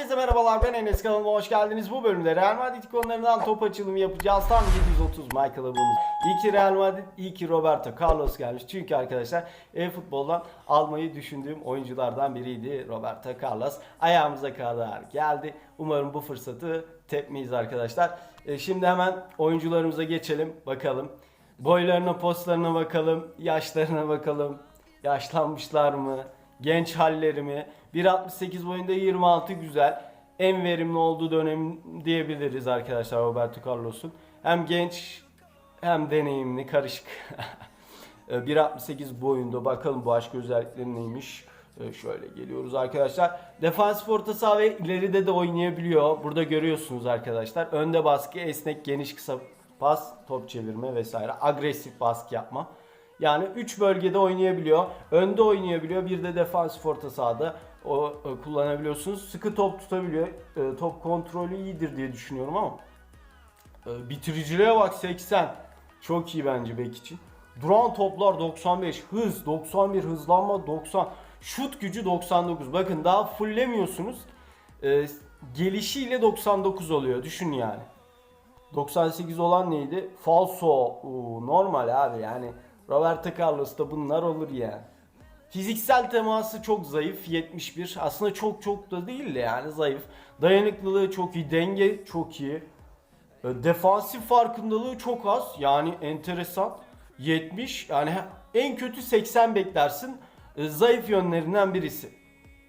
Herkese merhabalar ben Enes kanalıma hoş geldiniz. Bu bölümde Real Madrid konularından top açılımı yapacağız. Tam 730 Michael Abumuz. İyi ki Real Madrid, iyi ki Roberto Carlos gelmiş. Çünkü arkadaşlar e-futboldan almayı düşündüğüm oyunculardan biriydi Roberto Carlos. Ayağımıza kadar geldi. Umarım bu fırsatı tepmeyiz arkadaşlar. E, şimdi hemen oyuncularımıza geçelim bakalım. Boylarına, postlarına bakalım, yaşlarına bakalım. Yaşlanmışlar mı? Genç halleri mi? 1.68 boyunda 26 güzel. En verimli olduğu dönem diyebiliriz arkadaşlar Roberto Carlos'un. Hem genç hem deneyimli karışık. Ee, 1.68 boyunda bakalım başka özellikleri neymiş. Ee, Şöyle geliyoruz arkadaşlar. Defansif orta saha ve ileride de oynayabiliyor. Burada görüyorsunuz arkadaşlar. Önde baskı, esnek, geniş, kısa pas, top çevirme vesaire. Agresif baskı yapma. Yani 3 bölgede oynayabiliyor. Önde oynayabiliyor. Bir de defansif orta sahada o e, kullanabiliyorsunuz. Sıkı top tutabiliyor. E, top kontrolü iyidir diye düşünüyorum ama e, bitiriciliğe bak 80. Çok iyi bence bek için. Duran toplar 95, hız 91, hızlanma 90, şut gücü 99. Bakın daha fullemiyorsunuz. E, gelişiyle 99 oluyor. Düşün yani. 98 olan neydi? Falso. Oo, normal abi yani. Roberto Carlos'ta bunlar olur yani. Fiziksel teması çok zayıf 71. Aslında çok çok da değil de yani zayıf. Dayanıklılığı çok iyi, denge çok iyi. E, Defansif farkındalığı çok az. Yani enteresan. 70 yani en kötü 80 beklersin. E, Zayıf yönlerinden birisi.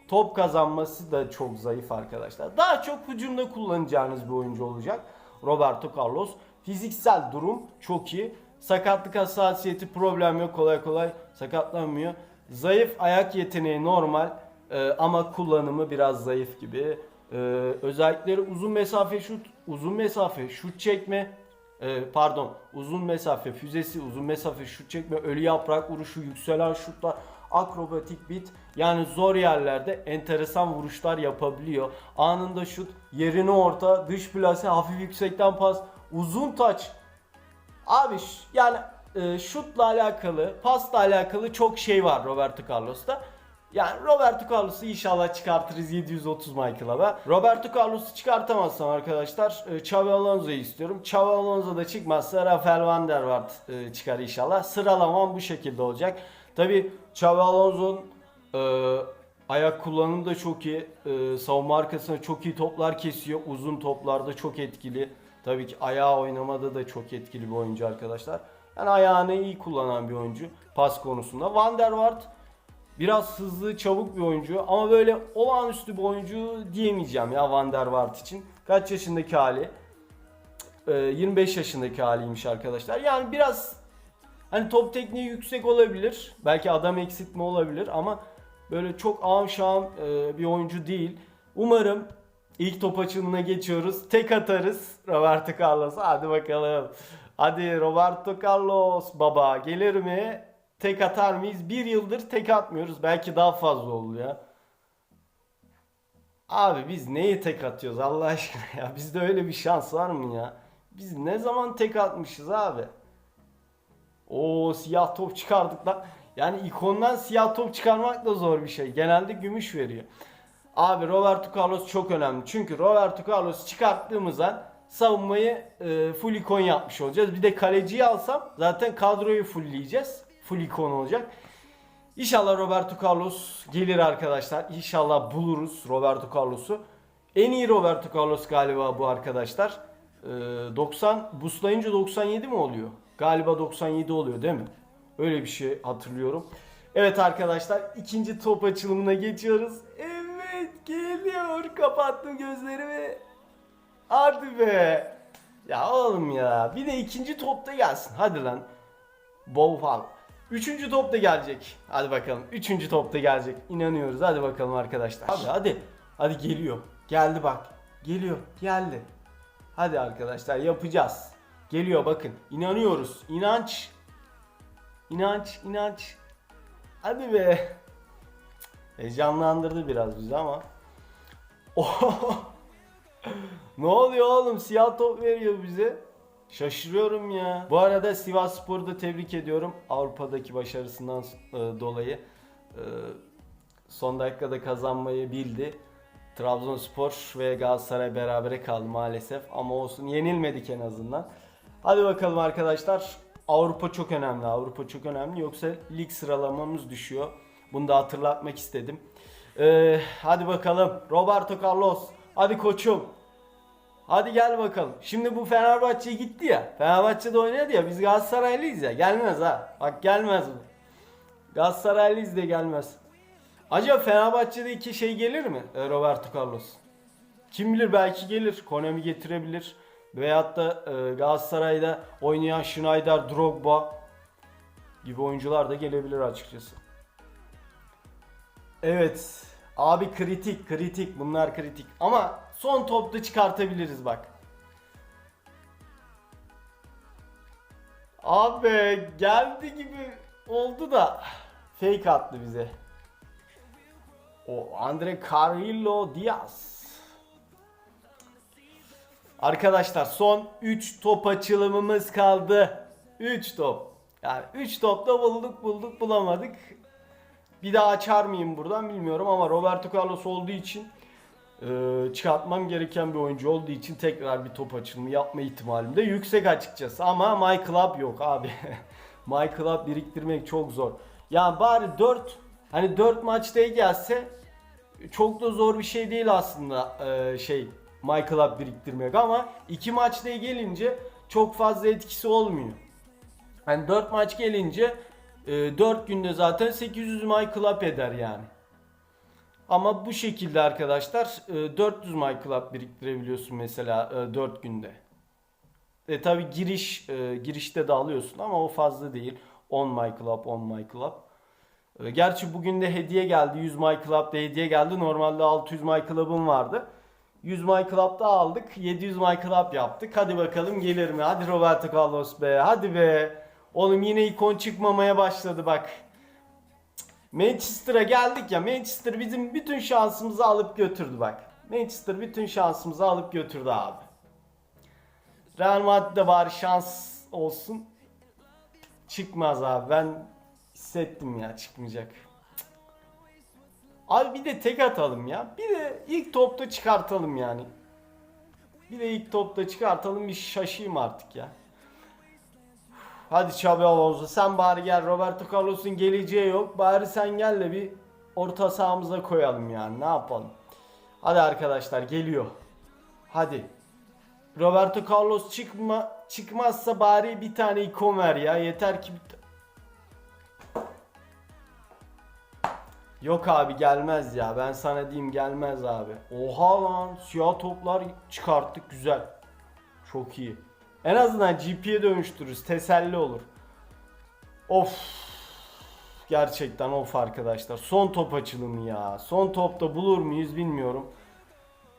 Top kazanması da çok zayıf arkadaşlar. Daha çok hücumda kullanacağınız bir oyuncu olacak. Roberto Carlos. Fiziksel durum çok iyi. Sakatlık hassasiyeti problem yok. Kolay kolay sakatlanmıyor. Zayıf ayak yeteneği normal e, ama kullanımı biraz zayıf gibi. E, özellikleri uzun mesafe şut, uzun mesafe şut çekme, e, pardon uzun mesafe füzesi, uzun mesafe şut çekme, ölü yaprak vuruşu, yükselen şutlar, akrobatik bit yani zor yerlerde enteresan vuruşlar yapabiliyor. Anında şut, yerini orta, dış plase, hafif yüksekten pas, uzun taç. Abi yani e, şutla alakalı, pasla alakalı çok şey var Roberto Carlos'ta. Yani Roberto Carlos'u inşallah çıkartırız 730 Michael'a be. Roberto Carlos'u çıkartamazsam arkadaşlar e, Xavi Alonso'yu istiyorum. Xavi Alonso da çıkmazsa Rafael Van der Vaart e, çıkar inşallah. Sıralamam bu şekilde olacak. Tabi Xavi Alonso'nun e, ayak kullanımı da çok iyi. E, savunma arkasına çok iyi toplar kesiyor. Uzun toplarda çok etkili. Tabii ki ayağı oynamada da çok etkili bir oyuncu arkadaşlar. Yani ayağını iyi kullanan bir oyuncu pas konusunda. Van der Vaart biraz hızlı, çabuk bir oyuncu ama böyle olağanüstü bir oyuncu diyemeyeceğim ya Van der Vaart için. Kaç yaşındaki hali? Ee, 25 yaşındaki haliymiş arkadaşlar. Yani biraz hani top tekniği yüksek olabilir. Belki adam eksiltme olabilir ama böyle çok ağam şağım e, bir oyuncu değil. Umarım ilk top açılımına geçiyoruz. Tek atarız Roberto Carlos. Hadi bakalım. Hadi Roberto Carlos baba gelir mi? Tek atar mıyız? Bir yıldır tek atmıyoruz. Belki daha fazla oldu ya. Abi biz neyi tek atıyoruz Allah aşkına ya? Bizde öyle bir şans var mı ya? Biz ne zaman tek atmışız abi? O siyah top çıkardık lan. Yani ikondan siyah top çıkarmak da zor bir şey. Genelde gümüş veriyor. Abi Roberto Carlos çok önemli. Çünkü Roberto Carlos çıkarttığımız an savunmayı e, full ikon yapmış olacağız. Bir de kaleciyi alsam zaten kadroyu fullleyeceğiz. Full ikon olacak. İnşallah Roberto Carlos gelir arkadaşlar. İnşallah buluruz Roberto Carlos'u. En iyi Roberto Carlos galiba bu arkadaşlar. Ee, 90 buslayınca 97 mi oluyor? Galiba 97 oluyor değil mi? Öyle bir şey hatırlıyorum. Evet arkadaşlar ikinci top açılımına geçiyoruz. Evet geliyor. Kapattım gözlerimi. Hadi be. Ya oğlum ya. Bir de ikinci topta gelsin. Hadi lan. Bowfal. Üçüncü top da gelecek. Hadi bakalım. Üçüncü top da gelecek. İnanıyoruz. Hadi bakalım arkadaşlar. Hadi hadi. Hadi geliyor. Geldi bak. Geliyor. Geldi. Hadi arkadaşlar yapacağız. Geliyor bakın. İnanıyoruz. İnanç. İnanç. inanç. Hadi be. Heyecanlandırdı biraz bizi ama. Oh. Ne oluyor oğlum? Siyah top veriyor bize. Şaşırıyorum ya. Bu arada Sivas Spor'u da tebrik ediyorum. Avrupa'daki başarısından e, dolayı. E, son dakikada kazanmayı bildi. Trabzonspor ve Galatasaray berabere kaldı maalesef ama olsun yenilmedik en azından. Hadi bakalım arkadaşlar. Avrupa çok önemli. Avrupa çok önemli. Yoksa lig sıralamamız düşüyor. Bunu da hatırlatmak istedim. Ee, hadi bakalım. Roberto Carlos. Hadi koçum. Hadi gel bakalım. Şimdi bu Fenerbahçe gitti ya. Fenerbahçe'de oynadı ya. Biz Galatasaraylıyız ya. Gelmez ha. Bak gelmez bu. Galatasaraylıyız de gelmez. Acaba Fenerbahçe'de iki şey gelir mi? e, Roberto Carlos. Kim bilir belki gelir. Konami getirebilir. Veyahut da e, Galatasaray'da oynayan Schneider, Drogba gibi oyuncular da gelebilir açıkçası. Evet. Abi kritik, kritik. Bunlar kritik. Ama son topta çıkartabiliriz bak. Abi geldi gibi oldu da fake attı bize. O Andre Carrillo Diaz. Arkadaşlar son 3 top açılımımız kaldı. 3 top. Yani 3 topta bulduk bulduk bulamadık. Bir daha açar mıyım buradan bilmiyorum ama Roberto Carlos olduğu için e, çıkartmam gereken bir oyuncu olduğu için tekrar bir top açılımı yapma ihtimalim de yüksek açıkçası. Ama My Club yok abi. My Club biriktirmek çok zor. Yani bari 4 hani 4 maçta gelse çok da zor bir şey değil aslında e, şey My Club biriktirmek ama 2 maçta gelince çok fazla etkisi olmuyor. Hani 4 maç gelince e, 4 günde zaten 800 My Club eder yani. Ama bu şekilde arkadaşlar e, 400 My Club biriktirebiliyorsun mesela e, 4 günde. E tabi giriş e, girişte de alıyorsun ama o fazla değil. 10 My Club, 10 My Club. E, Gerçi bugün de hediye geldi. 100 My Club'da hediye geldi. Normalde 600 My Club'ım vardı. 100 My Club'da aldık. 700 My Club yaptık. Hadi bakalım gelir mi? Hadi Roberto Carlos be. Hadi be. Oğlum yine ikon çıkmamaya başladı bak. Manchester'a geldik ya. Manchester bizim bütün şansımızı alıp götürdü bak. Manchester bütün şansımızı alıp götürdü abi. Real Madrid'de bari şans olsun. Çıkmaz abi. Ben hissettim ya çıkmayacak. Abi bir de tek atalım ya. Bir de ilk topta çıkartalım yani. Bir de ilk topta çıkartalım bir şaşayım artık ya. Hadi Xabi Alonso sen bari gel. Roberto Carlos'un geleceği yok. Bari sen gel de bir orta sahamıza koyalım yani. Ne yapalım? Hadi arkadaşlar geliyor. Hadi. Roberto Carlos çıkma çıkmazsa bari bir tane ikon ver ya. Yeter ki Yok abi gelmez ya. Ben sana diyeyim gelmez abi. Oha lan siyah toplar çıkarttık güzel. Çok iyi. En azından GP'ye dönüştürürüz. Teselli olur. Of. Gerçekten of arkadaşlar. Son top açılımı ya. Son topta bulur muyuz bilmiyorum.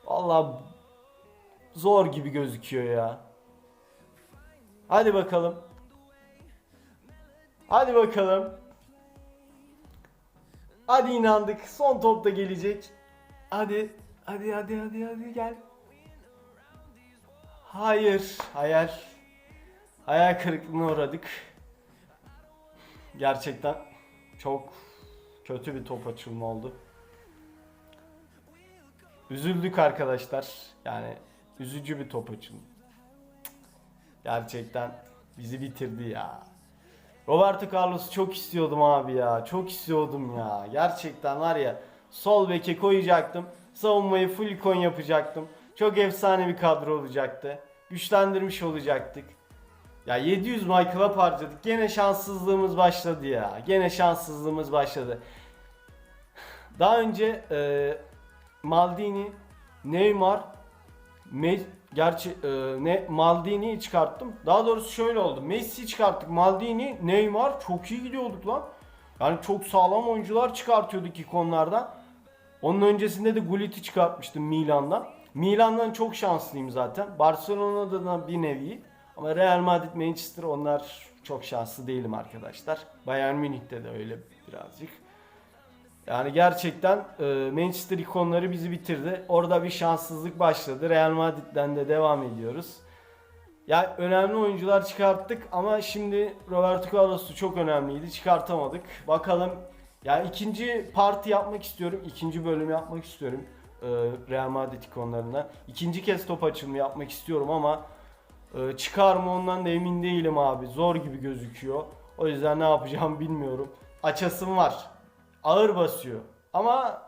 Vallahi zor gibi gözüküyor ya. Hadi bakalım. Hadi bakalım. Hadi inandık. Son topta gelecek. Hadi. Hadi hadi hadi hadi gel. Hayır. Hayal. Hayal kırıklığına uğradık. Gerçekten çok kötü bir top açılma oldu. Üzüldük arkadaşlar. Yani üzücü bir top açılma. Gerçekten bizi bitirdi ya. Roberto Carlos'u çok istiyordum abi ya. Çok istiyordum ya. Gerçekten var ya. Sol beke koyacaktım. Savunmayı full kon yapacaktım. Çok efsane bir kadro olacaktı. Güçlendirmiş olacaktık. Ya 700 My Club harcadık. Gene şanssızlığımız başladı ya. Gene şanssızlığımız başladı. Daha önce e, Maldini, Neymar, Me Gerçi e, ne Maldini'yi çıkarttım. Daha doğrusu şöyle oldu. Messi çıkarttık. Maldini, Neymar çok iyi gidiyorduk lan. Yani çok sağlam oyuncular çıkartıyorduk ikonlardan. Onun öncesinde de Gullit'i çıkartmıştım Milan'dan. Milan'dan çok şanslıyım zaten. Barcelona'da da bir nevi. Ama Real Madrid, Manchester onlar çok şanslı değilim arkadaşlar. Bayern Münih'te de öyle birazcık. Yani gerçekten e, Manchester ikonları bizi bitirdi. Orada bir şanssızlık başladı. Real Madrid'den de devam ediyoruz. Ya önemli oyuncular çıkarttık ama şimdi Roberto Carlos'u çok önemliydi. Çıkartamadık. Bakalım. Ya ikinci parti yapmak istiyorum. ikinci bölüm yapmak istiyorum. E, Real Madrid ikonlarından. İkinci kez top açılımı yapmak istiyorum ama e, çıkar mı ondan da emin değilim abi. Zor gibi gözüküyor. O yüzden ne yapacağımı bilmiyorum. Açasım var. Ağır basıyor. Ama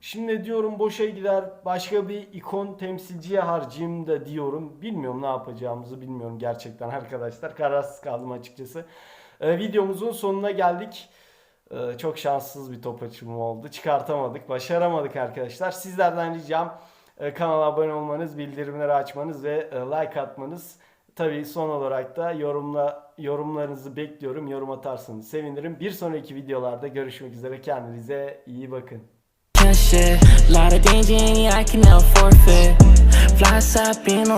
şimdi diyorum boşa gider. Başka bir ikon temsilciye harcayayım da diyorum. Bilmiyorum ne yapacağımızı bilmiyorum gerçekten arkadaşlar. Kararsız kaldım açıkçası. E, videomuzun sonuna geldik. Ee, çok şanssız bir top açılımı oldu. Çıkartamadık, başaramadık arkadaşlar. Sizlerden ricam e, kanala abone olmanız, bildirimleri açmanız ve e, like atmanız. Tabii son olarak da yorumla yorumlarınızı bekliyorum. Yorum atarsanız sevinirim. Bir sonraki videolarda görüşmek üzere. Kendinize iyi bakın.